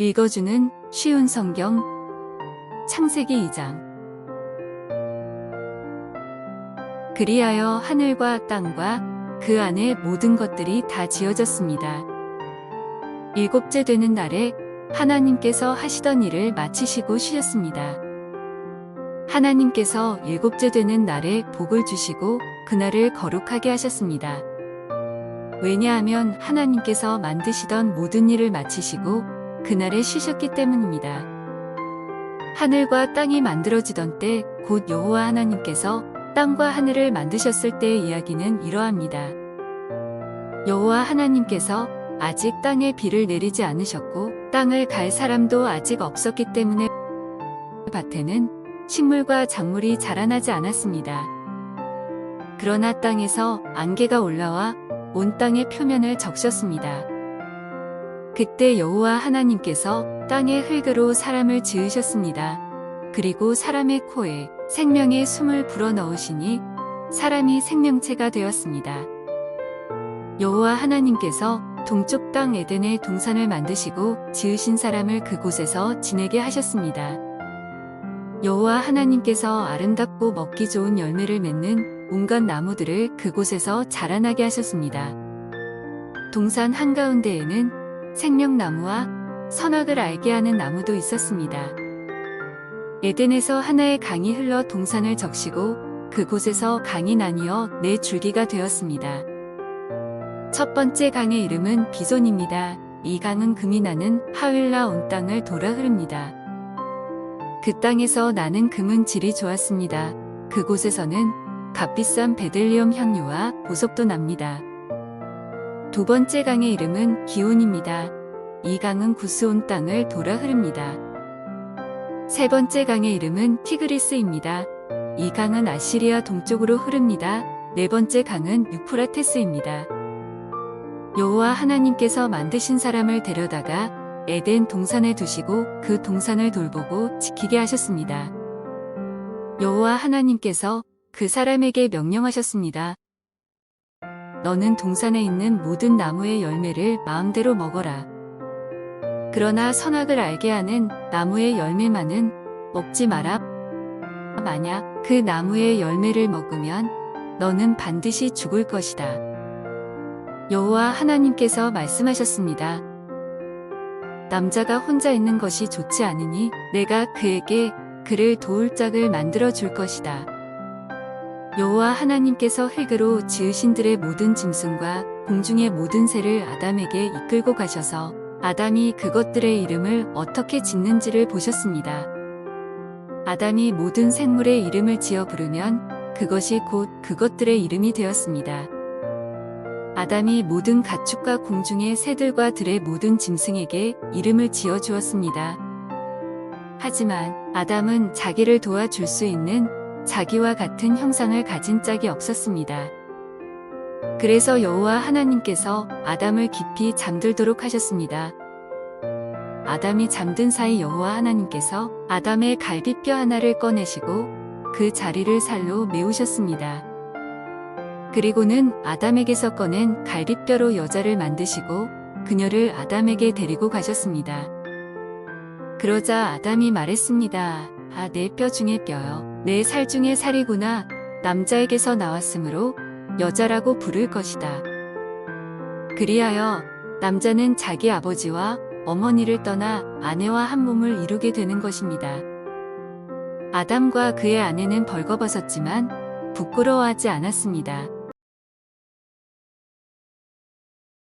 읽어주는 쉬운 성경 창세기 2장 그리하여 하늘과 땅과 그 안에 모든 것들이 다 지어졌습니다. 일곱째 되는 날에 하나님께서 하시던 일을 마치시고 쉬셨습니다. 하나님께서 일곱째 되는 날에 복을 주시고 그날을 거룩하게 하셨습니다. 왜냐하면 하나님께서 만드시던 모든 일을 마치시고 그날에 쉬셨기 때문입니다. 하늘과 땅이 만들어지던 때 곧 여호와 하나님께서 땅과 하늘을 만드셨을 때의 이야기는 이러합니다. 여호와 하나님께서 아직 땅에 비를 내리지 않으셨고 땅을 갈 사람도 아직 없었기 때문에 밭에는 식물과 작물이 자라나지 않았습니다. 그러나 땅에서 안개가 올라와 온 땅의 표면을 적셨습니다. 그때 여호와 하나님께서 땅의 흙으로 사람을 지으셨습니다. 그리고 사람의 코에 생명의 숨을 불어넣으시니 사람이 생명체가 되었습니다. 여호와 하나님께서 동쪽 땅 에덴의 동산을 만드시고 지으신 사람을 그곳에서 지내게 하셨습니다. 여호와 하나님께서 아름답고 먹기 좋은 열매를 맺는 온갖 나무들을 그곳에서 자라나게 하셨습니다. 동산 한가운데에는 생명나무와 선악을 알게 하는 나무도 있었습니다. 에덴에서 하나의 강이 흘러 동산을 적시고 그곳에서 강이 나뉘어 네 줄기가 되었습니다. 첫 번째 강의 이름은 비손입니다. 이 강은 금이 나는 하윌라 온 땅을 돌아 흐릅니다. 그 땅에서 나는 금은 질이 좋았습니다. 그곳에서는 값비싼 베들리엄 향유와 보석도 납니다. 두 번째 강의 이름은 기온입니다. 이 강은 구스온 땅을 돌아 흐릅니다. 세 번째 강의 이름은 티그리스입니다. 이 강은 아시리아 동쪽으로 흐릅니다. 네 번째 강은 유프라테스입니다. 여호와 하나님께서 만드신 사람을 데려다가 에덴 동산에 두시고 그 동산을 돌보고 지키게 하셨습니다. 여호와 하나님께서 그 사람에게 명령하셨습니다. 너는 동산에 있는 모든 나무의 열매를 마음대로 먹어라. 그러나 선악을 알게 하는 나무의 열매만은 먹지 마라. 만약 그 나무의 열매를 먹으면 너는 반드시 죽을 것이다. 여호와 하나님께서 말씀하셨습니다. 남자가 혼자 있는 것이 좋지 않으니 내가 그에게 그를 도울 짝을 만들어 줄 것이다. 여호와 하나님께서 흙으로 지으신 들의 모든 짐승과 공중의 모든 새를 아담에게 이끌고 가셔서 아담이 그것들의 이름을 어떻게 짓는지를 보셨습니다. 아담이 모든 생물의 이름을 지어 부르면 그것이 곧 그것들의 이름이 되었습니다. 아담이 모든 가축과 공중의 새들과 들의 모든 짐승에게 이름을 지어 주었습니다. 하지만 아담은 자기를 도와줄 수 있는 자기와 같은 형상을 가진 짝이 없었습니다. 그래서 여호와 하나님께서 아담을 깊이 잠들도록 하셨습니다. 아담이 잠든 사이 여호와 하나님께서 아담의 갈비뼈 하나를 꺼내시고 그 자리를 살로 메우셨습니다. 그리고는 아담에게서 꺼낸 갈비뼈로 여자를 만드시고 그녀를 아담에게 데리고 가셨습니다. 그러자 아담이 말했습니다. 아, 내 뼈 중에 뼈요. 내 살 중에 살이구나. 남자에게서 나왔으므로 여자라고 부를 것이다. 그리하여 남자는 자기 아버지와 어머니를 떠나 아내와 한 몸을 이루게 되는 것입니다. 아담과 그의 아내는 벌거벗었지만 부끄러워하지 않았습니다.